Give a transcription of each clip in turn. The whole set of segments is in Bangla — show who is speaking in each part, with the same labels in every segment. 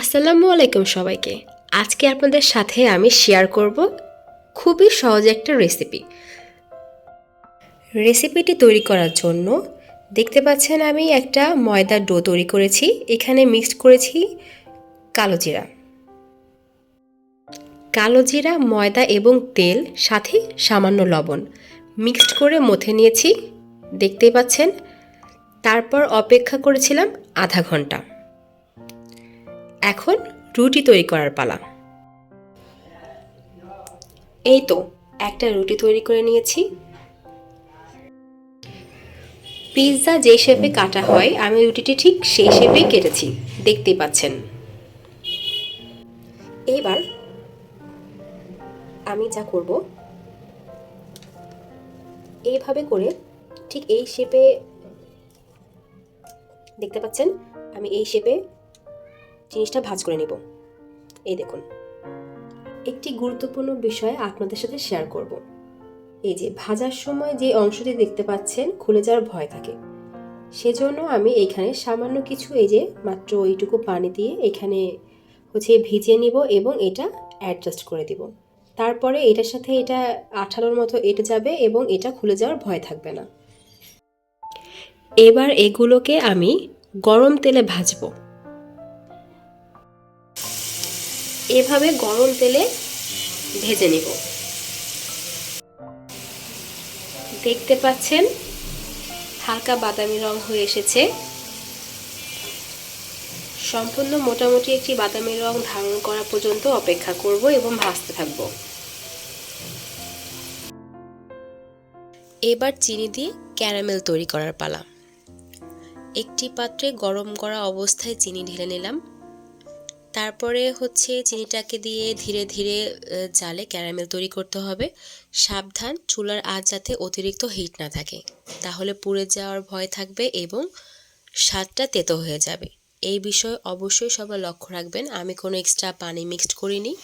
Speaker 1: আসসালামু আলাইকুম সবাইকে। আজকে আপনাদের সাথে আমি শেয়ার করব খুবই সহজ একটা রেসিপি রেসিপিটি তৈরি করার জন্য দেখতে পাচ্ছেন আমি একটা ময়দার ডো তৈরি করেছি, এখানে মিক্সড করেছি কালো জিরা। কালো জিরা, ময়দা এবং তেল, সাথে সামান্য লবণ। মিক্সড করে মথে নিয়েছি, দেখতেই পাচ্ছেন। তারপর অপেক্ষা করেছিলাম আধা ঘণ্টা। এখন রুটি তৈরি করার পালা। এই তো, একটা রুটি তৈরি করে নিয়েছি। পিৎজা যে শেপে কাটা হয়, আমি রুটিটি ঠিক সেই শেপেই কেটেছি, দেখতেই পাচ্ছেন। এবার আমি যা করব, এইভাবে করে ঠিক এই শেপে দেখতে পাচ্ছেন? আমি এই শেপে জিনিসটা ভাজ করে নিব। এই দেখুন। একটি গুরুত্বপূর্ণ বিষয় আপনাদের সাথে শেয়ার করব। এই যে, ভাজার সময় যে অংশটি দেখতে পাচ্ছেন, খুলে যাওয়ার ভয় থাকে। সেজন্য আমি এখানে সামান্য কিছু এই যে, মাত্র এইটুকু পানি দিয়ে এখানে হচ্ছে ভিজিয়ে নিব এবং এটা অ্যাডজাস্ট করে দিব। তারপরে এটার সাথে এটা আঠালোর মতো এটে যাবে এবং এটা খুলে যাওয়ার ভয় থাকবে না। এবার এগুলোকে আমি গরম তেলে ভাজবো। এভাবে গরম তেলে ভেজে নিব। দেখতে পাচ্ছেন, হালকা বাদামি রং হয়ে এসেছে। সম্পূর্ণ মোটামুটি একটি বাদামি রং ধারণ করা পর্যন্ত অপেক্ষা করব এবং ভাজতে থাকব। এবার চিনি দিয়ে ক্যারামেল তৈরি করার পালা। একটি পাত্রে গরম করা অবস্থায় চিনি ঢেলে নিলাম। তারপরে হচ্ছে চিনিটাকে দিয়ে ধীরে ধীরে জালে ক্যারামেল তৈরি করতে হবে। সাবধান, চুলার আঁচ যাতে অতিরিক্ত হিট না থাকে। তাহলে পুড়ে যাওয়ার ভয় থাকবে এবং স্বাদটা তেতো হয়ে যাবে। এই বিষয়ে অবশ্যই সবাই লক্ষ্য রাখবেন। আমি কোনো এক্সট্রা পানি মিক্সড করিনি।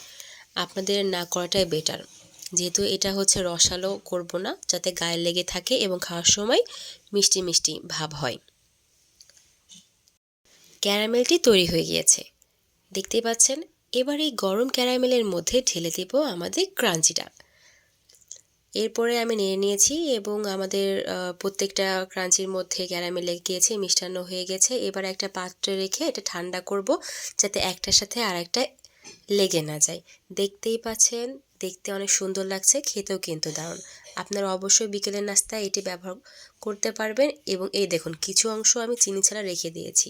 Speaker 1: আপনাদের না করাটাই বেটার যেহেতু এটা হচ্ছে রসালো করব না, যাতে গায়ে লেগে থাকে এবং খাওয়ার সময় মিষ্টি মিষ্টি ভাব হয়। ক্যারামেলটি তৈরি হয়ে গিয়েছে। দেখতেই পাচ্ছেন, এবার এই গরম ক্যারামেলের মধ্যে ঢেলে দেব আমাদের ক্রাঞ্চিটা। এরপরে আমি নিয়ে নিয়েছি এবং আমাদের প্রত্যেকটা ক্রাঞ্চির মধ্যে ক্যারামেল লেগে গিয়েছে, মিষ্টান্ন হয়ে গেছে। এবার একটা পাত্রে রেখে এটা ঠান্ডা করব, যাতে একটার সাথে আর একটা লেগে না যায়। দেখতেই পাচ্ছেন, দেখতে অনেক সুন্দর লাগছে, খেতেও কিন্তু দারুণ। আপনারা অবশ্যই বিকেলের নাস্তায় এটি ব্যবহার করতে পারবেন এবং এই দেখুন, কিছু অংশ আমি চিনি ছাড়া রেখে দিয়েছি।